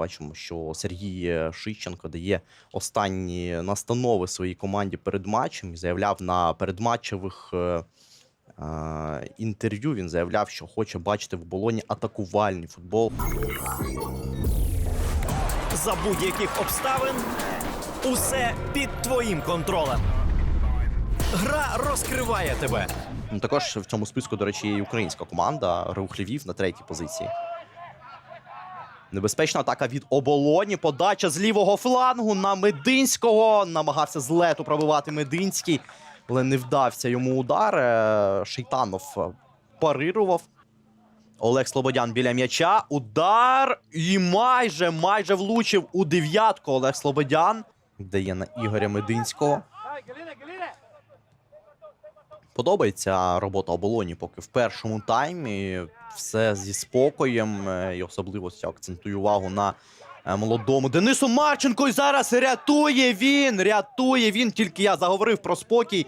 Бачимо, що Сергій Шищенко дає останні настанови своїй команді перед матчем і заявляв на передматчевих е, е, інтерв'ю. Він заявляв, що хоче бачити в болоні атакувальний футбол. За будь-яких обставин усе під твоїм контролем. Гра розкриває тебе. Також в цьому списку, до речі, є і українська команда Рух Львів на третій позиції. Небезпечна атака від оболоні. Подача з лівого флангу на Мединського. Намагався з лету пробивати Мединський, але не вдався йому удар. Е, Шейтанов е, парирував. Олег Слободян біля м'яча. Удар. І майже, майже влучив у дев'ятку Олег Слободян. Дає на Ігоря Мединського. Подобається робота оболоні, поки в першому таймі все зі спокоєм. е, І особливо акцентую увагу на е, молодому Денису Марченко. І зараз рятує він! Рятує він. Тільки я заговорив про спокій.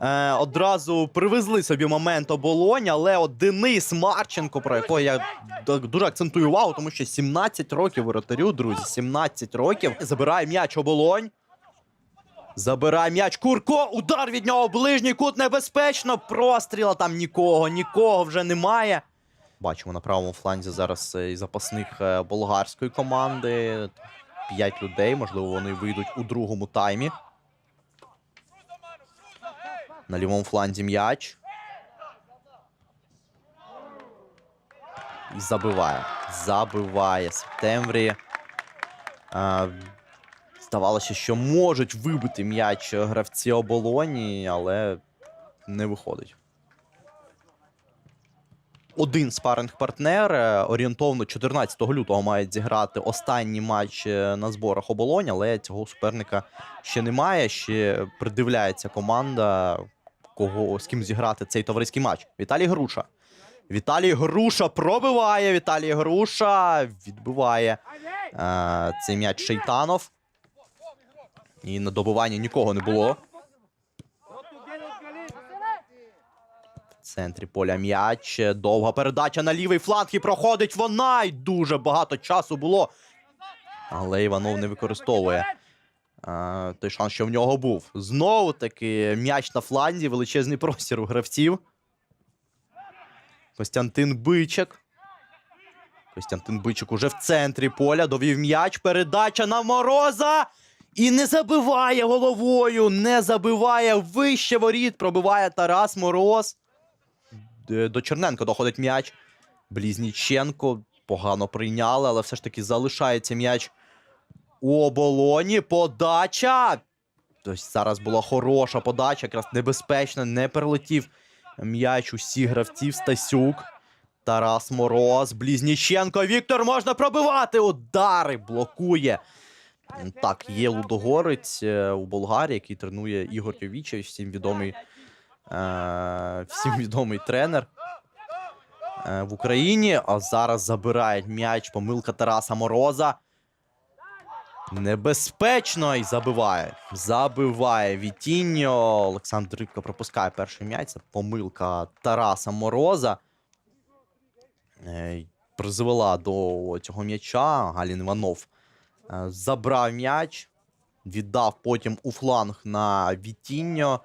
Е, одразу привезли собі момент оболонь, але от Денис Марченко, про якого я дуже акцентую увагу, тому що 17 років воротарю, друзі, 17 років. Забирає м'яч оболонь. Забирає м'яч Курко. Удар від нього. Ближній кут небезпечно. Простріла там нікого, нікого вже немає. Бачимо на правому фланзі зараз е, і запасних е, болгарської команди. П'ять людей. Можливо, вони вийдуть у другому таймі. На лівому фланзі м'яч. І забиває. Забиває Септемврі. Здавалося, що можуть вибити м'яч гравці оболоні, але не виходить. Один спаринг-партнер е, орієнтовно 14 лютого мають зіграти останній матч е, на зборах оболонь, але цього суперника ще немає. Ще придивляється команда, кого з ким зіграти цей товариський матч. Віталій Груша. Віталій Груша пробиває. Віталій Груша відбиває е, цей м'яч Шейтанов. І на добивання нікого не було. В центрі поля м'яч. Довга передача на лівий фланг і проходить вона. І дуже багато часу було. Але Іванов не використовує а, той шанс, що в нього був. Знову таки м'яч на фланзі, величезний простір у гравців. Костянтин Бичик. Костянтин Бичик уже в центрі поля. Довів м'яч. Передача на мороза. І не забиває головою. Не забиває вище воріт. Пробиває Тарас Мороз. До Черненко доходить м'яч. Блізніченко погано прийняли, але все ж таки залишається м'яч у оболоні. Подача. Тобто зараз була хороша подача, якраз небезпечна, не перелетів м'яч усіх гравців. Стасюк. Тарас Мороз, Блізніченко. Віктор можна пробивати. Удари блокує. Так, є Лудогорець е, у Болгарії, який тренує Ігор Йовічевич, всім відомий, е, всім відомий тренер е, в Україні. А зараз забирає м'яч помилка Тараса Мороза. Небезпечно і забиває. Забиває Вітіньо. Олександр Рибко пропускає перший м'яч. Це помилка Тараса Мороза. Призвела до цього м'яча. Галін Іванов забрав м'яч, віддав потім у фланг на Вітіньо.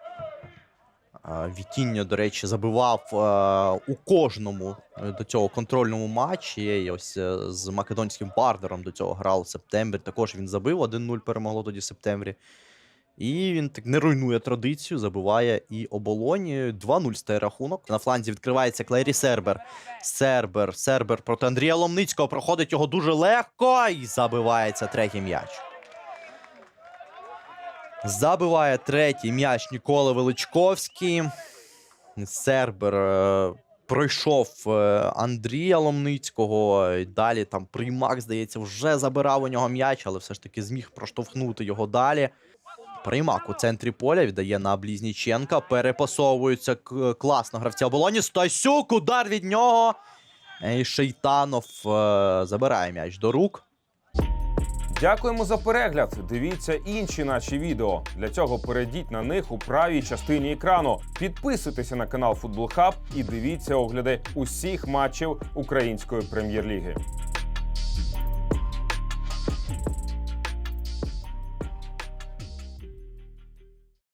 Е, Вітіньо, до речі, забивав е, у кожному е, до цього контрольному матчі. Ось е, з македонським бардером до цього грав в септембрі. Також він забив 1-0 перемогло тоді в септембрі. І він так не руйнує традицію, забиває і оболоні. 2-0 стає рахунок. На фланзі відкривається Клері Сербер. Сербер, Сербер проти Андрія Ломницького. Проходить його дуже легко і забивається третій м'яч. Забиває третій м'яч Нікола Величковський. Сербер е, пройшов е, Андрія Ломницького. Далі там Приймак, здається, вже забирав у нього м'яч, але все ж таки зміг проштовхнути його далі. Приймак у центрі поля віддає на Блізніченка. Перепасовується класно гравця оболоні. Стасюк, удар від нього. І Шейтанов е, забирає м'яч до рук. Дякуємо за перегляд. Дивіться інші наші відео. Для цього перейдіть на них у правій частині екрану. Підписуйтеся на канал Футбол Хаб і дивіться огляди усіх матчів української прем'єр-ліги.